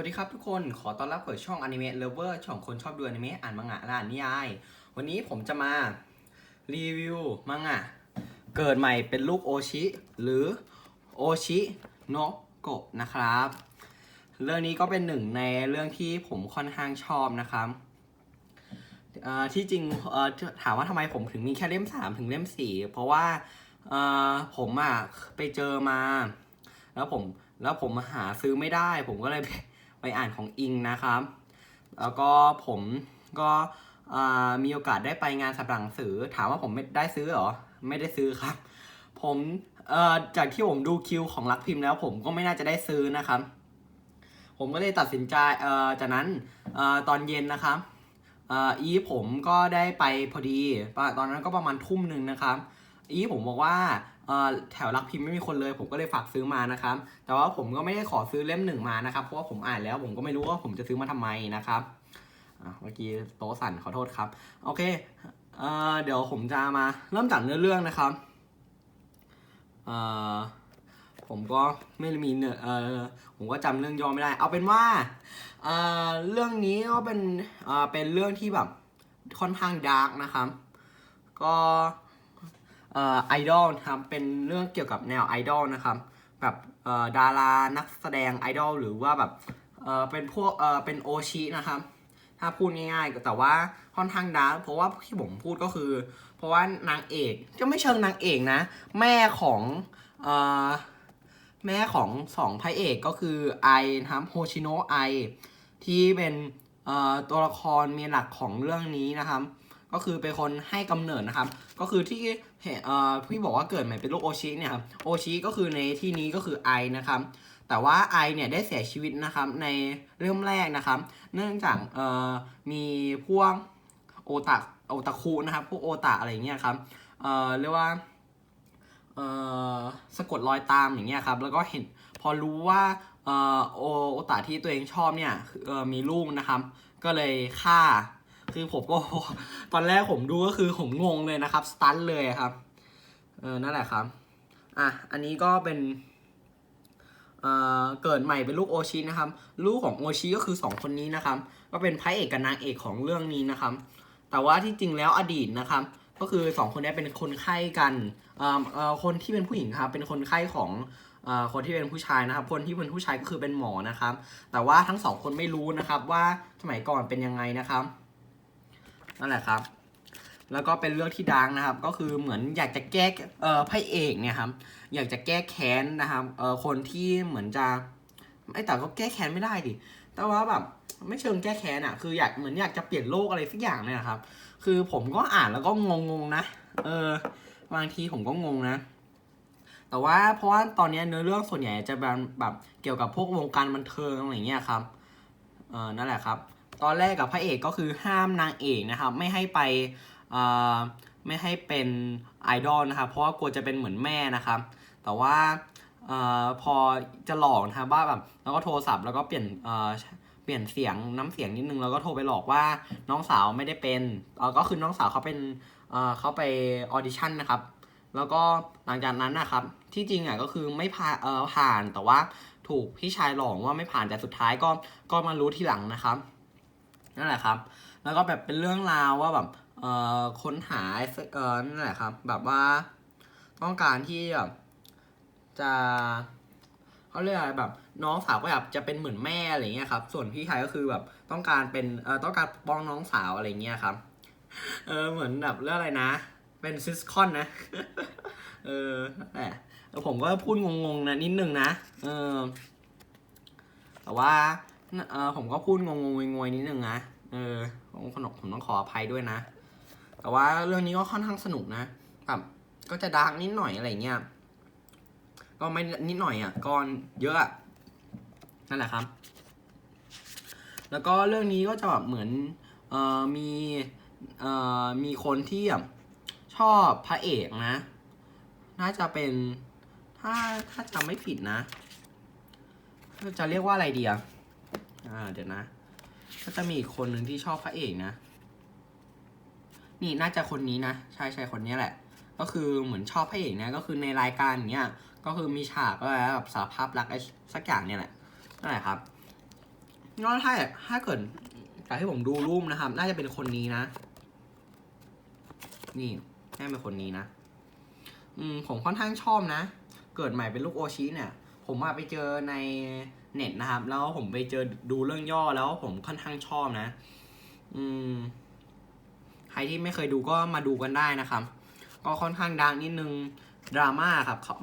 วัสดีครับทุกคน ขอต้อนรับเข้าสู่ช่อง Anime Lover ช่องคนชอบดูอนิเมะอ่านมังงะและอ่านนิยาย วันนี้ผมจะมารีวิวมังงะเกิดใหม่เป็นลูกโอชิ หรือโอชิโนโกะนะครับ เรื่องนี้ก็เป็นหนึ่งในเรื่องที่ผมค่อนข้างชอบนะครับที่จริงถามว่าทำไมผมถึงมีแค่เล่ม 3 ถึงเล่ม 4 เพราะว่าผมอะไปเจอมา แล้วผมแล้วผมหาซื้อไม่ได้ ผมก็เลย ไปอ่านของอิงนะครับ แล้วก็ผมก็มีโอกาสได้ไปงานสัปดาห์หนังสือ ถามว่าผมไม่ได้ซื้อหรอ ไม่ได้ซื้อครับ ผมจากที่ผมดูคิวของรักพิมพ์แล้ว ผมก็ไม่น่าจะได้ซื้อนะครับ ผมก็เลยตัดสินใจจากนั้นอตอนเย็นนะครับอ,อีผมก็ได้ไปพอดีตอนนั้นก็ประมาณทุ่มหนึ่งนะครับ อีผมบอกว่าแถวรักพิมพ์ไม่มีคนเลย ผมก็เลยฝากซื้อมานะครับ แต่ว่าผมก็ไม่ได้ขอซื้อเล่มหนึ่งมานะครับ เพราะว่าผมอ่านแล้วผมก็ไม่รู้ว่าผมจะซื้อมาทำไมนะครับเมื่อกี้โต๊ะสั่นขอโทษครับ โอเคเอเดี๋ยวผมจะมาเริ่มจากเนื้อเรื่องนะครับผมก็ไม่มีเนื้ออผมก็จำเรื่องย่อไม่ได้ เอาเป็นว่าเเรื่องนี้ก็เป็นเเป็นเรื่องที่แบบค่อนข้างดาร์กนะครับ ก็ ไอดอลนะครับเป็นเรื่องเกี่ยวกับแนวไอดอลนะครับแบบดารานักแสดงไอดอลหรือว่าแบบเป็นพวกเป็นโอชินะครับถ้าพูดง่ายๆแต่ว่าค่อนข้างดาร์กเพราะว่าที่ผมพูดก็คือ เพราะว่านางเอกจะไม่เชิงนางเอกนะ แม่ของอแม่ของสองพระเอกก็คือไอนะครับโฮชิโนะไอที่เป็นตัวละครเมียหลักของเรื่องนี้นะครับ ก็คือเป็นคนให้กำเนิดนะครับ ก็คือที่เอ่อพี่บอกว่าเกิดใหม่เป็นลูกโอชิเนี่ยครับโอชิก็คือในที่นี้ก็คือไอนะครับแต่ว่าไอเนี่ยได้เสียชีวิตนะครับในเริ่มแรกนะครับ เนื่องจากเอ่อมีพวกโอตะโอตะคุนะครับพวกโอตะอะไรอย่างเงี้ยครับเอ่อเรียกว่าเอ่อสะกดรอยตามอย่างเงี้ยครับแล้วก็เห็นพอรู้ว่าเอ่อโอโอตะที่ตัวเองชอบเนี่ยเอ่อมีลูกนะครับ ก็เลยฆ่า คือผมก็ตอนแรกผมดูก็คือผมงงเลยนะครับสตันเลยครับเออนั่นแหละครับอะอันนี้ก็เป็นเอ่อเกิดใหม่เป็นลูกโอชินะครับ ลูกของโอชิก็คือสองคนนี้นะครับ ก็เป็นพระเอกกับนางเอกของเรื่องนี้นะครับ แต่ว่าที่จริงแล้วอดีตนะครับ ก็คือสองคนนี้เป็นคนไข้กันเอ่อเอ่อคนที่เป็นผู้หญิงครับเป็นคนไข้ของคนที่เป็นผู้ชายนะครับ คนที่เป็นผู้ชายก็คือเป็นหมอนะครับ แต่ว่าทั้งสองคนไม่รู้นะครับว่าสมัยก่อนเป็นยังไงนะครับ นั่นแหละครับ แล้วก็เป็นเรื่องที่ดังนะครับ ก็คือเหมือนอยากจะแก้เอ่อพระเอกเนี่ยครับ อยากจะแก้แค้นนะครับเอ่อคนที่เหมือนจะไอ้แต่ก็แก้แค้นไม่ได้ดิ แต่ว่าแบบไม่เชิงแก้แค้นอะคืออยากเหมือนอยากจะเปลี่ยนโลกอะไรสักอย่างเนี่ยครับ คือผมก็อ่านแล้วก็งงๆนะ เออบางทีผมก็งงนะ แต่ว่าเพราะว่าตอนนี้เนื้อเรื่องส่วนใหญ่จะแบบแบบเกี่ยวกับพวกวงการบันเทิงอะไรเงี้ยครับ เออนั่นแหละครับ ตอนแรกกับพระเอกก็คือห้ามนางเอกนะครับ ไม่ให้ไปไม่ให้เป็นไอดอลนะครับเพราะว่ากลัวจะเป็นเหมือนแม่นะครับ แต่ว่าออพอจะหลอกนะครับว่าแบบแล้วก็โทรศัพท์แล้วก็เปลี่ยนเเปลี่ยนเสียงน้ำเสียงนิดนึงแล้วก็โทรไปหลอกว่าน้องสาวไม่ได้เป็นก็คือน้องสาวเขาเป็นเเขาไปออดิชั่นนะครับ แล้วก็หลังจากนั้นนะครับ ที่จริงอะก็คือไม่ผ่านผ่านแต่ว่าถูกพี่ชายหลอกว่าไม่ผ่านแต่สุดท้ายก็ก็มารู้ทีหลังนะครับ นั่นแหละครับ แล้วก็แบบเป็นเรื่องราวว่าแบบเอ่อค้นหาเอ่อนั่นแหละครับ แบบว่าต้องการที่แบบจะเขาเรียกอะไรแบบ น้องสาวก็แบบจะเป็นเหมือนแม่อะไรเงี้ยครับ ส่วนพี่ชายก็คือแบบต้องการเป็นเอ่อต้องการปกป้องน้องสาวอะไรเงี้ยครับ เออเหมือนแบบเรื่องอะไรนะ เป็นซิสคอนนะ เออนั่นแล้วผมก็พูดงงๆนะนิดนึงนะ เออแต่ว่า เออผมก็พูดงงงงวยนิดนึงนะเออผมขนมผมต้องขออภัยด้วยนะ แต่ว่าเรื่องนี้ก็ค่อนข้างสนุกนะแบบก็จะดาร์กนิดหน่อยอะไรเงี้ยก็ไม่นิดหน่อยอะก็เยอะอะนั่นแหละครับ แล้วก็เรื่องนี้ก็จะแบบเหมือนเอ่อมีเอ่อมีคนที่ชอบพระเอกนะ น่าจะเป็นถ้าถ้าจำไม่ผิดนะ จะเรียกว่าอะไรดีอะ อ่าเดี๋ยวนะ ก็จะมีอีกคนหนึ่งที่ชอบพระเอกนะ นี่น่าจะคนนี้นะ ใช่ใช่คนนี้แหละ ก็คือเหมือนชอบพระเอกนะ ก็คือในรายการเงี้ย ก็คือมีฉากอะไรแบบสารภาพรักไอ้สักอย่างเนี่ยแหละนั่นแหละครับก็ถ้าถ้าเกิดจากที่ผมดูรูปนะครับ น่าจะเป็นคนนี้นะ นี่น่าจะเป็นคนนี้นะ อืมผมค่อนข้างชอบนะ เกิดใหม่เป็นลูกโอชิเนี่ย ผมมาไปเจอในเน็ตนะครับ แล้วผมไปเจอดูเรื่องย่อแล้วผมค่อนข้างชอบนะ อืม ใครที่ไม่เคยดูก็มาดูกันได้นะครับ ก็ค่อนข้างดังนิดนึงดราม่าครับเขา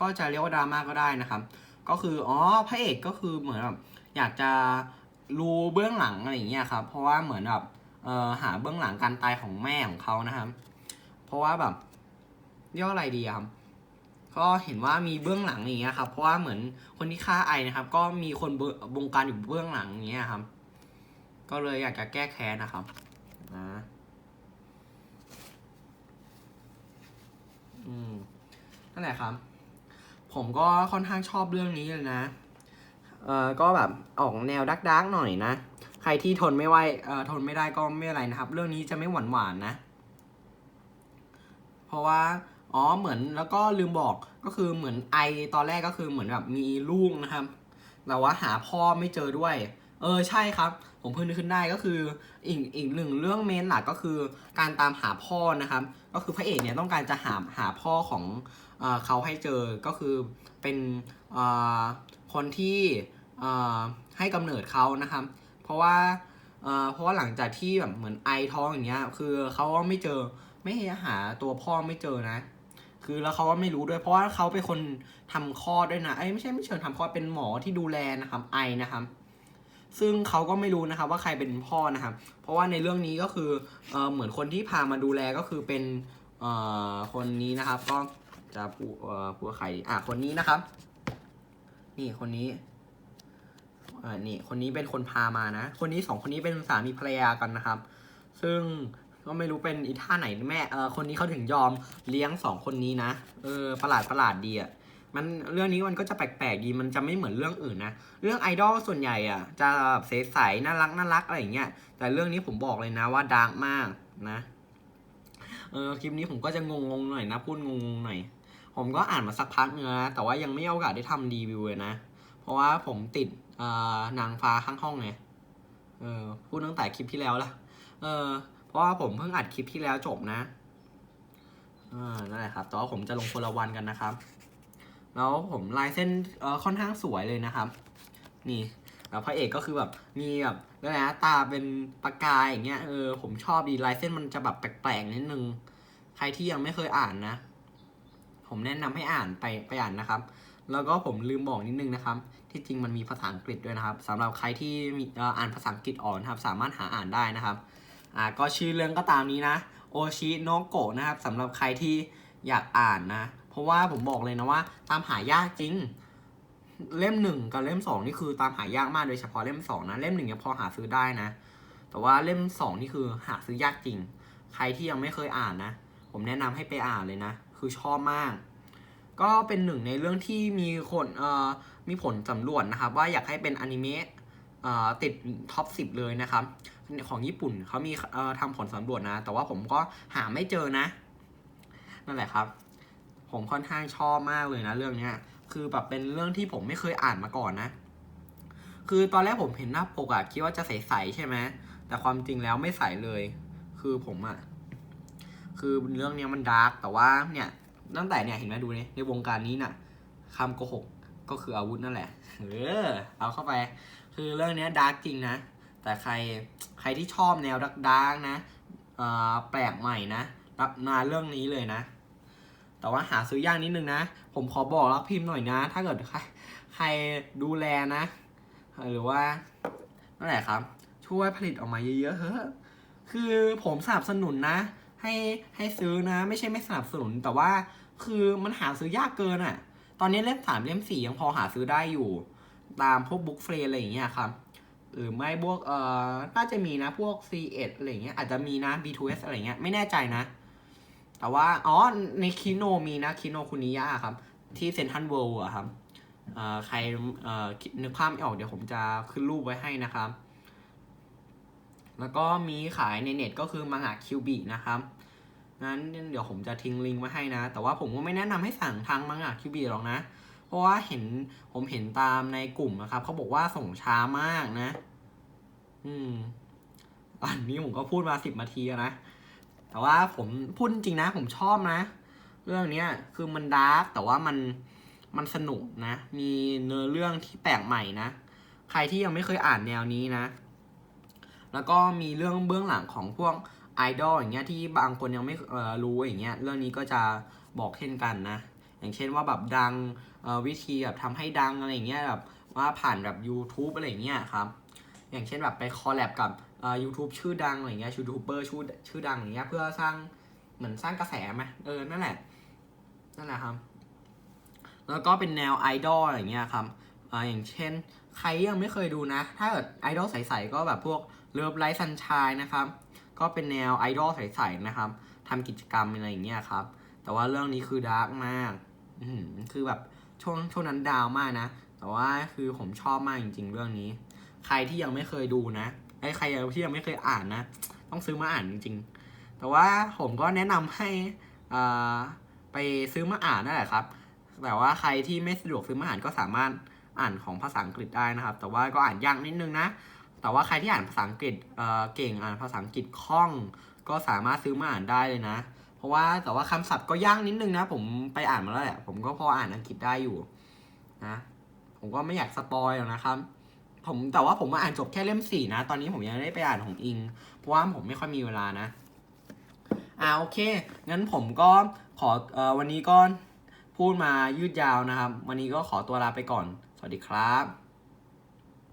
ก็จะเรียกว่าดราม่าก็ได้นะครับ ก็คืออ๋อพระเอกก็คือเหมือนแบบอยากจะรู้เบื้องหลังอะไรอย่างเงี้ยครับ เพราะว่าเหมือนแบบเอ่อหาเบื้องหลังการตายของแม่ของเขานะครับ เพราะว่าแบบเรียกว่าอะไรดีครับ ก็เห็นว่ามีเบื้องหลังอย่างเงี้ยครับ เพราะว่าเหมือนคนที่ฆ่าไอนะครับ ก็มีคนบงการอยู่เบื้องหลังอย่างเงี้ยครับ ก็เลยอยากจะแก้แค้นนะครับนะอืมนั่นแหละครับ ผมก็ค่อนข้างชอบเรื่องนี้เลยนะเอ่อก็แบบออกแนวดักดักหน่อยนะ ใครที่ทนไม่ไหวเอ่อทนไม่ได้ก็ไม่เป็นไรนะครับ เรื่องนี้จะไม่หวานหวานนะ เพราะว่า อ๋อเหมือนแล้วก็ลืมบอกก็คือเหมือนไอตอนแรกก็คือเหมือนแบบมีลูกนะครับ แต่ว่าหาพ่อไม่เจอด้วย เออใช่ครับ ผมเพิ่งนึกขึ้นได้ก็คืออีกอีกหนึ่งเรื่องเมนหลักก็คือการตามหาพ่อนะครับ ก็คือพระเอกเนี่ยต้องการจะหาหาพ่อของเออเขาให้เจอก็คือเป็นเออคนที่เออให้กำเนิดเขานะครับ เพราะว่าเออเพราะว่าหลังจากที่แบบเหมือนไอท้องอย่างเงี้ยคือเขาก็ไม่เจอไม่หาตัวพ่อไม่เจอนะ คือแล้วเขาก็ไม่รู้ด้วย เพราะว่าเขาเป็นคนทำคลอดด้วยนะเอ้ไม่ใช่ไม่เชิงทำคลอดเป็นหมอที่ดูแลนะครับไอนะครับ ซึ่งเขาก็ไม่รู้นะครับว่าใครเป็นพ่อนะครับ เพราะว่าในเรื่องนี้ก็คือเออเหมือนคนที่พามาดูแลก็คือเป็นเอ่อคนนี้นะครับ ก็จะปูเอ่อปูใครอะคนนี้นะครับ นี่คนนี้อ่านี่คนนี้เป็นคนพามานะ คนนี้สองคนนี้เป็นสามีภรรยากันนะครับ ซึ่ง ก็ไม่รู้เป็นอีท่าไหนแม่เออคนนี้เขาถึงยอมเลี้ยงสองคนนี้นะเออประหลาดประหลาดดีอะมันเรื่องนี้มันก็จะแปลกๆดีมันจะไม่เหมือนเรื่องอื่นนะเรื่องไอดอลส่วนใหญ่อะจะแบบใสๆน่ารักน่ารักอะไรอย่างเงี้ยแต่เรื่องนี้ผมบอกเลยนะว่าดาร์กมากนะเออคลิปนี้ผมก็จะงงๆหน่อยนะพูดงงๆหน่อย ผมก็อ่านมาสักพักเนื้นะแต่ว่ายังไม่มีโอกาสได้ทำรีวิวเลยนะ เพราะว่าผมติดเอ่อนางฟ้าข้างห้องไงเออพูดตั้งแต่คลิปที่แล้วละเออ ราะว่าผมเพิ่งอัดคลิปที่แล้วจบนะอ่านั่นแหละครับแต่ว่าผมจะลงคนละวันกันนะครับ แล้วผมลายเส้นเอ่อค่อนข้างสวยเลยนะครับ นี่แล้วพระเอกก็คือแบบมีแบบเรียกอะไรนะตาเป็นประกายอย่างเงี้ยเออผมชอบดีลายเส้นมันจะแบบแปลกๆนิดนึง ใครที่ยังไม่เคยอ่านนะ ผมแนะนำให้อ่านไปไปอ่านนะครับ แล้วก็ผมลืมบอกนิดนึงนะครับ ที่จริงมันมีภาษาอังกฤษด้วยนะครับสำหรับใครที่มีอ่านภาษาอังกฤษอ่อนครับ สามารถหาอ่านได้นะครับ อ่าก็ชื่อเรื่องก็ตามนี้นะโอชิโนโกะนะครับสำหรับใครที่อยากอ่านนะ เพราะว่าผมบอกเลยนะว่า ตามหายากจริง เล่มหนึ่งกับเล่มสองนี่คือตามหายากมากโดยเฉพาะเล่มสองนะเล่มหนึ่งยังพอหาซื้อได้นะ แต่ว่าเล่มสองนี่คือหาซื้อยากจริง ใครที่ยังไม่เคยอ่านนะ ผมแนะนำให้ไปอ่านเลยนะ คือชอบมาก ก็เป็นหนึ่งในเรื่องที่มีคนเอ่อมีผลสำรวจนะครับ ว่าอยากให้เป็นอนิเมะเอ่อติดท็อป 10 เลยนะครับ ของญี่ปุ่นเขามีทำผลสำรวจนะ แต่ว่าผมก็หาไม่เจอนะ นั่นแหละครับ ผมค่อนข้างชอบมากเลยนะ เรื่องเนี้ย คือแบบเป็นเรื่องที่ผมไม่เคยอ่านมาก่อนนะ คือตอนแรกผมเห็นหน้าปกอะคิดว่าจะใสๆใช่ไหมแต่ความจริงแล้วไม่ใสเลย คือผมอะคือเรื่องเนี้ยมันดาร์กแต่ว่าเนี่ยตั้งแต่เนี่ยเห็นไหมดูนี่ในวงการนี้น่ะคำโกหกก็คืออาวุธนั่นแหละ เออ เอาเข้าไป คือเรื่องเนี้ยดาร์กจริงนะ แต่ใครใครที่ชอบแนวดักดาร์กนะแปลกใหม่นะรับมาเรื่องนี้เลยนะ แต่ว่าหาซื้อยากนิดนึงนะ ผมขอบอกรักพิมพ์หน่อยนะ ถ้าเกิดใครใครดูแลนะ หรือว่านั่นแหละครับ ช่วยผลิตออกมาเยอะๆเฮ้อคือผมสนับสนุนนะ ให้ให้ซื้อนะ ไม่ใช่ไม่สนับสนุน แต่ว่าคือมันหาซื้อยากเกินอะ่ะ ตอนนี้เล่มสามเล่มสี่ยังพอหาซื้อได้อยู่ ตามพวกบุ๊กเฟรอะไรอย่างเงี้ยครับ หรือไม่พวกเอ่อน่าจะมีนะพวก C1 อะไรอย่างเงี้ยอาจจะมีนะ B2S อะไรเงี้ยไม่แน่ใจนะ แต่ว่า อ๋อ ในคิโนมีนะคิโนคุนิยะครับ ที่เซนทันเวิลด์อะครับเอ่อใครเอ่อคิดนึกภาพไม่ออกเดี๋ยวผมจะขึ้นรูปไว้ให้นะครับ แล้วก็มีขายในเน็ตก็คือมังงะคิวบินะครับงั้นเดี๋ยวผมจะทิ้งลิงก์ไว้ให้นะ แต่ว่าผมก็ไม่แนะนำให้สั่งทางมังงะคิวบิหรอกนะ เพราะว่าเห็นผมเห็นตามในกลุ่มนะครับเขาบอกว่าส่งช้ามากนะ อืมอันนี้ผมก็พูดมาสิบนาทีแล้วนะ แต่ว่าผมพูดจริงนะ ผมชอบนะ เรื่องเนี้ยคือมันดาร์กแต่ว่ามันมันสนุกนะ มีเนื้อเรื่องที่แปลกใหม่นะ ใครที่ยังไม่เคยอ่านแนวนี้นะ แล้วก็มีเรื่องเบื้องหลังของพวกไอดอลอย่างเงี้ยที่บางคนยังไม่รู้อย่างเงี้ย เรื่องนี้ก็จะบอกเช่นกันนะ อย่างเช่นว่าแบบดังวิธีแบบทำให้ดังอะไรเงี้ยแบบว่าผ่านแบบ YouTube อะไรเงี้ยครับอย่างเช่นแบบไปคอลแลบกับเอ่อ YouTube ชื่อดังอะไรเงี้ยยูทูบเบอร์ชื่อชื่อดังอย่างเงี้ยเพื่อสร้างเหมือนสร้างกระแสไหมเออนั่นแหละนั่นแหละครับ แล้วก็เป็นแนวไอดอลอย่างเงี้ยครับอ่าอย่างเช่น ใครยังไม่เคยดูนะ ถ้าเกิดไอดอลใสๆก็แบบพวกเลิฟไลท์ซันชายนะครับก็เป็นแนวไอดอลใสๆนะครับทำกิจกรรมอะไรอย่างเงี้ยครับแต่ว่าเรื่องนี้คือดาร์กมาก คือแบบช่วงช่วงนั้นดาวมากนะ แต่ว่าคือผมชอบมากจริง ๆ เรื่องนี้ ใครที่ยังไม่เคยดูนะไอ้ใครที่ยังไม่เคยอ่านนะ ต้องซื้อมาอ่านจริง ๆ แต่ว่าผมก็แนะนำให้อ่าไปซื้อมาอ่านนั่นแหละครับ แต่ว่าใครที่ไม่สะดวกซื้อมาอ่านก็สามารถอ่านของภาษาอังกฤษได้นะครับ แต่ว่าก็อ่านยากนิดนึงนะ แต่ว่าใครที่อ่านภาษาอังกฤษเออเก่งอ่านภาษาอังกฤษคล่อง ก็สามารถซื้อมาอ่านได้เลยนะ เพราะว่าแต่ว่าคำศัพท์ก็ยากนิดนึงนะ ผมไปอ่านมาแล้วแหละ ผมก็พออ่านอังกฤษได้อยู่นะ ผมก็ไม่อยากสปอยหรอกนะครับ ผมแต่ว่าผมมาอ่านจบแค่เล่มสี่นะ ตอนนี้ผมยังไม่ได้ไปอ่านของอิง เพราะว่าผมไม่ค่อยมีเวลานะ อ่าโอเค งั้นผมก็ขอออวันนี้ก็พูดมายืดยาวนะครับ วันนี้ก็ขอตัวลาไปก่อน สวัสดีครับ